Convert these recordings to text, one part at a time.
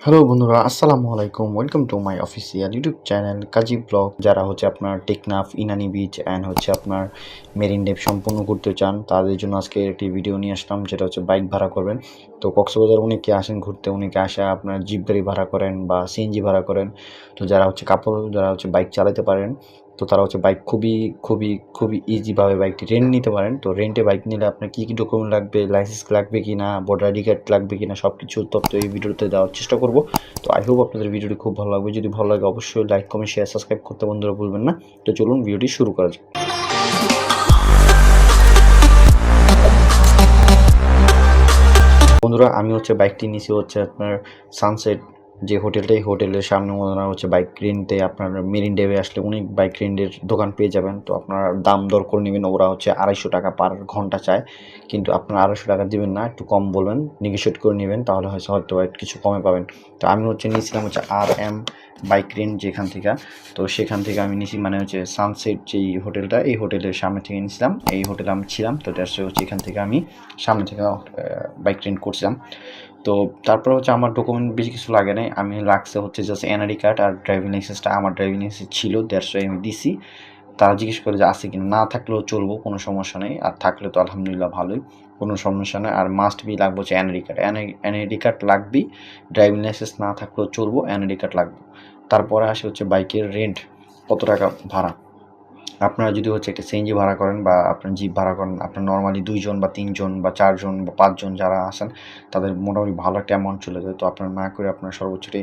Hello বন্ধুরা, আসসালামু আলাইকুম। Welcome to my official YouTube channel Kazi blog যারা হচ্ছে আপনার টেকনাফ ইনানি বিচ অ্যান্ড হচ্ছে আপনার মেরিন ডেভ সম্পূর্ণ করতে চান, তাদের জন্য আজকে একটি ভিডিও নিয়ে আসলাম, যেটা হচ্ছে বাইক ভাড়া করবেন। তো কক্সবাজার অনেকে আসেন ঘুরতে, অনেকে আসা আপনার জিপ গাড়ি ভাড়া করেন বা সিএনজি ভাড়া করেন। তো যারা হচ্ছে কাপড়, যারা হচ্ছে বাইক চালাতে পারেন তো তারা হচ্ছে বাইক খুবই খুবই খুবই ইজিভাবে বাইকটি রেন্ট নিতে পারেন। তো রেন্টে বাইক নিলে আপনার কী কী ডকুমেন্ট লাগবে লাইসেন্স লাগবে কি না ভোটার আইডি কার্ড লাগবে কি না সব কিছু তথ্য এই ভিডিওতে দেওয়ার চেষ্টা করব। তো আই হোপ আপনাদের ভিডিওটি খুব ভালো লাগবে। যদি ভালো লাগে অবশ্যই লাইক কমেন্ট শেয়ার সাবস্ক্রাইব করতে বন্ধুরা ভুলবেন না। তো চলুন ভিডিওটি শুরু করা যাক। বন্ধুরা, আমি হচ্ছে বাইকটি নিয়েছি হচ্ছে আপনার সানসেট যে হোটেলটা এই হোটেলের সামনে ওনারা হচ্ছে বাইক রেন্টে আপনার মেরিন ডেভে আসলে অনেক বাইক রেন্টের দোকান পেয়ে যাবেন। তো আপনার দাম দর করে নেবেন, ওরা হচ্ছে আড়াইশো টাকা পার ঘণ্টা চায়। কিন্তু আপনার আড়াইশো টাকা দেবেন না, একটু কম বলবেন নেগোশিয়েট করে নেবেন, তাহলে হয়তো হয়তো কিছু কমে পাবেন। তো আমি হচ্ছে নিয়েছিলাম হচ্ছে আর এম বাইক রেন্ট যেখান থেকে। তো সেখান থেকে আমি নিয়েছি মানে হচ্ছে সানসেট যেই হোটেলটা, এই হোটেলের সামনে থেকে নিয়েছিলাম। এই হোটেলে আমি ছিলাম, তো দ্যাটস হচ্ছে এখান থেকে আমি সামনে থেকে বাইক রেন্ট করছিলাম। তো তারপর হচ্ছে আমার ডকুমেন্ট বেশি কিছু লাগে নাই। আমি লাগছে হচ্ছে জাস্ট এনআরডি কার্ড আর ড্রাইভিং লাইসেন্সটা আমার ড্রাইভিং লাইসেন্স ছিল দেড়শো আমি দিছি। তারা জিজ্ঞেস করে যে আছে কিনা? না থাকলেও চলবো, কোনো সমস্যা নেই। আর থাকলে তো আলহামদুলিল্লাহ ভালোই, কোনো সমস্যা নেই। আর মাস্ট বি লাগবে হচ্ছে এনআরডি কার্ড এনআইডি কার্ড লাগবেই ড্রাইভিং লাইসেন্স না থাকলেও চলবো এনআইডি কার্ড লাগবে। তারপরে আসে হচ্ছে বাইকের রেন্ট কত টাকা ভাড়া? আপনারা যদি হচ্ছে একটা সিএনজি ভাড়া করেন বা আপনার জিপ ভাড়া করেন, আপনার নর্মালি দুইজন বা তিনজন বা চারজন বা পাঁচজন যারা আসেন তাদের মোটামুটি ভালো একটা অ্যামাউন্ট চলে যায়। তো আপনার মা করে আপনার সর্বোচ্চটি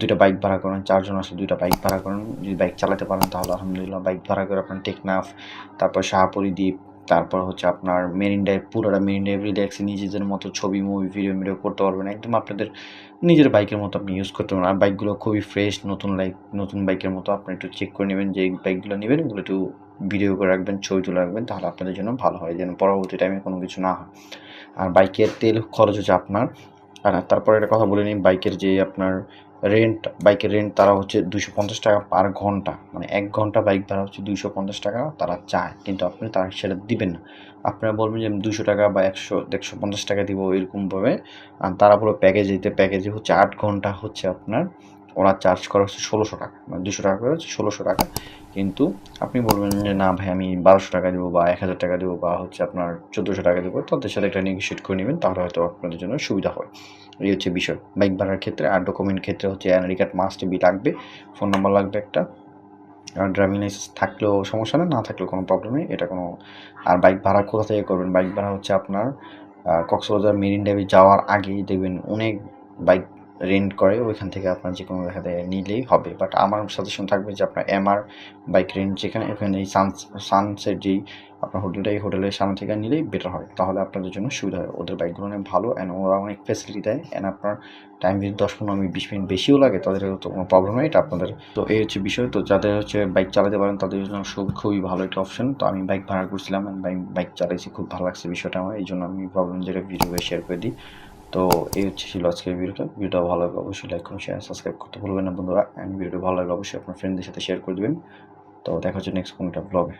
দুইটা বাইক ভাড়া করেন, চারজন আসলে দুইটা বাইক ভাড়া করেন। যদি বাইক চালাতে পারেন তাহলে আলহামদুলিল্লাহ বাইক ভাড়া করে আপনার টেকনাফ তারপর শাহপুরি দ্বীপ তারপর হচ্ছে আপনার মেরিন ড্রাইভ পুরোটা মেরিন ড্রাইভ রিল্যাক্সে নিজেদের মতো ছবি মুভি ভিডিও ভিডিও করতে পারবেন। একদম আপনাদের নিজের বাইকের মতো আপনি ইউজ করতে পারবেন। আর বাইকগুলো খুবই ফ্রেশ নতুন লাইক নতুন বাইকের মতো আপনি একটু চেক করে নেবেন যে বাইকগুলো নেবেন ওগুলো একটু ভিডিও করে রাখবেন, ছবি তুলে রাখবেন, তাহলে আপনাদের জন্য ভালো হয়। যেন পরবর্তী টাইমে কোনো কিছু না হয়। আর বাইকের তেল খরচ হচ্ছে আপনার। আর তারপরে একটা কথা বলে নিই বাইকের যে আপনার রেন্ট বাইকের রেন্ট তারা হচ্ছে দুশো পঞ্চাশ টাকা পার ঘণ্টা। মানে এক ঘণ্টা বাইক ভাড়া হচ্ছে দুশো পঞ্চাশ টাকা তারা চায়। কিন্তু আপনি তারা সেটা দিবেন না। আপনারা বলবেন যে আমি দুশো টাকা বা একশো একশো পঞ্চাশ টাকা দিব এরকমভাবে। আর তারা বলো প্যাকেজ দিতে প্যাকেজে হচ্ছে আট ঘণ্টা হচ্ছে আপনার, ওরা চার্জ করা হচ্ছে ষোলোশো টাকা। মানে দুশো টাকা করে হচ্ছে ষোলোশো টাকা। কিন্তু আপনি বলবেন যে না ভাই, আমি বারোশো টাকা দেবো বা এক হাজার টাকা দেবো বা হচ্ছে আপনার চোদ্দোশো টাকা দেবো। তাদের সাথে একটা নেগোসিয়েট করে নেবেন, তাহলে হয়তো আপনাদের জন্য সুবিধা হয়। এই হচ্ছে বিষয়। বাইক ভাড়ার ক্ষেত্রে আর ডকুমেন্ট ক্ষেত্রে হচ্ছে এনআরডি কার্ড মাস্ট বি লাগবে। ফোন নাম্বার লাগবে একটা। আর ড্রাইভিং লাইসেন্স থাকলেও সমস্যা নেই না থাকলেও কোনো প্রবলেম নেই। এটা কোনো আর বাইক ভাড়া কোথা থেকে করবেন? বাইক ভাড়া হচ্ছে আপনার কক্সবাজার, মেরিন ড্রাইভে যাওয়ার আগেই দেখবেন অনেক বাইক রেন্ট করে, ওইখান থেকে আপনার যে কোনো দেখা যায় নিলেই হবে। বাট আমার সাজেশন থাকবে যে আপনার এমআর বাইক রেন্ট যেখানে, ওখানে এই সান সানসেট যেই আপনার হোটেলটা, এই হোটেলের সামনে থেকে নিলেই বেটার হয়। তাহলে আপনাদের জন্য সুবিধা হয়। ওদের বাইকগুলো অনেক ভালো অ্যান্ড ওরা অনেক ফেসিলিটি দেয়। অ্যান্ড আপনার টাইম যদি দশ পনেরো মিনিট, বিশ মিনিট বেশিও লাগে, তাদের তো কোনো প্রবলেম নেই। এটা আপনাদের তো এই হচ্ছে বিষয়। তো যাদের হচ্ছে বাইক চালাতে পারেন, তাদের জন্য সব খুবই ভালো একটা অপশন তো আমি বাইক ভাড়া করছিলাম বাইক বাইক চালাইছি। খুব ভালো লাগছে বিষয়টা আমার। এই জন্য আমি প্রবলেম যেটা ভিডিও শেয়ার করে দিই। তো এই হচ্ছে ছিল আজকের ভিডিওটা। ভিডিওটা ভালো লাগলে অবশ্যই লাইক করুন শেয়ার সাবস্ক্রাইব করতে ভুলবেন না বন্ধুরা। অ্যান্ড ভিডিওটা ভালো লাগলে অবশ্যই আপনার ফ্রেন্ডদের সাথে শেয়ার করে দেবেন। তো দেখা হচ্ছে নেক্সট কোনটা ব্লগে